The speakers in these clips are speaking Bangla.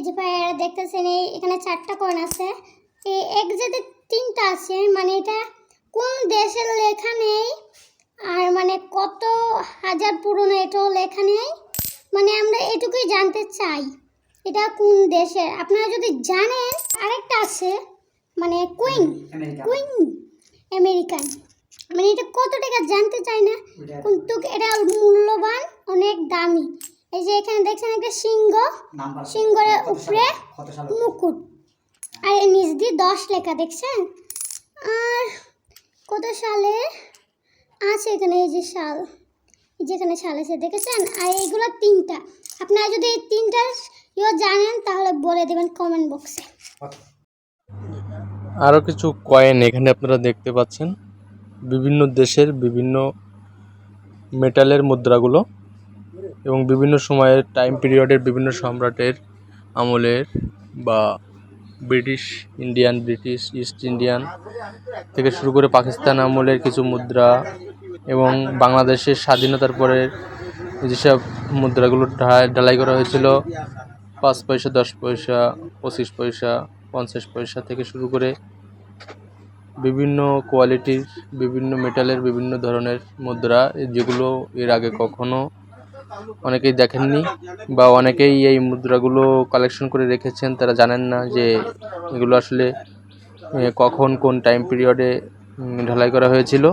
এই যে ভাইয়ারা দেখতেছেন এই এখানে চারটা কয়েন আছে। এই এক যেতে তিনটা আছে মানে এটা কোন দেশের লেখা নেই আর মানে কত হাজার পুরনো এটাও লেখা নেই। মানে আমরা এটুকুই জানতে চাই এটা কোন দেশের? আপনারা যদি জানেন আরেকটা আছে মানে কুইন কুইন আমেরিকান। মানে এটা কত টাকা জানতে চাই না কিন্তু এটা মূল্যবান অনেক দামি। এই যে এখানে দেখছেন একটা সিংহ। সিংহের উপরে মুকুট। আর এর নিচ দিয়ে দশ লেখা দেখছেন? আর কত সালে? আছে এখানে এই যে সাল এই যে এখানে সাল আছে দেখেছেন? আর এইগুলো তিনটা। আপনারা যদি এই তিনটা ইয়ে জানেন তাহলে বলে দেবেন কমেন্ট বক্সে আরও কিছু কয়েন এখানে আপনারা দেখতে পাচ্ছেন। বিভিন্ন দেশের বিভিন্ন মেটালের মুদ্রাগুলো। এবং বিভিন্ন সময়ের টাইম পিরিয়ডের বিভিন্ন সম্রাটের আমলের বা British Indian, British East Indian থেকে শুরু করে পাকিস্তান আমলের কিছু মুদ্রা এবং বাংলাদেশের স্বাধীনতার পরে যেসব মুদ্রাগুলো ঢালাই করা হয়েছিল, পাঁচ পয়সা, দশ পয়সা, পঁচিশ পয়সা, পঞ্চাশ পয়সা থেকে শুরু করে বিভিন্ন কোয়ালিটির বিভিন্ন মেটালের বিভিন্ন ধরনের মুদ্রা, যেগুলো এর আগে কখনো অনেকেই দেখেননি বা অনেকেই এই মুদ্রাগুলো কালেকশন করে রেখেছেন তারা জানেন না যে এগুলো আসলে কখন কোন টাইম পিরিয়ডে ঢালাই করা হয়েছিল।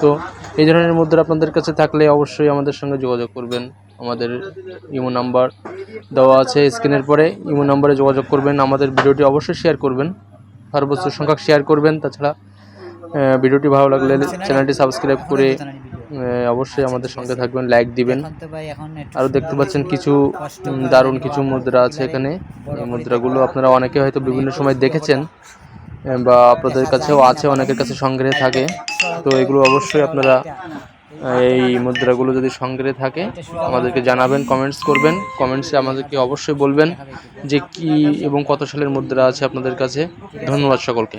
তো এই ধরনের মুদ্রা আপনাদের কাছে থাকলে অবশ্যই আমাদের সঙ্গে যোগাযোগ করবেন। আমাদের ইমো নাম্বার দেওয়া আছে স্ক্রিনের পরে। ইমো নাম্বারে যোগাযোগ করবেন আমাদের ভিডিওটি অবশ্যই শেয়ার করবেন। সর্বোচ্চ সংখ্যক শেয়ার করবেন। তাছাড়া ভিডিওটি ভালো লাগলে চ্যানেলটি সাবস্ক্রাইব করে অবশ্যই আমাদের সঙ্গে থাকবেন লাইক দিবেন। আরও দেখতে পাচ্ছেন কিছু দারুণ কিছু মুদ্রা আছে এখানে। এই মুদ্রাগুলো আপনারা অনেকে হয়তো বিভিন্ন সময় দেখেছেন বা আপনাদের কাছেও আছে অনেকের কাছে সংগ্রহে থাকে। তো এগুলো অবশ্যই আপনারা এই মুদ্রাগুলো যদি সংগ্রহে থাকে আমাদেরকে জানাবেন কমেন্টস করবেন কমেন্টসে আমাদেরকে অবশ্যই বলবেন যে কি এবং কত সালের মুদ্রা আছে আপনাদের কাছে। ধন্যবাদ সকলকে।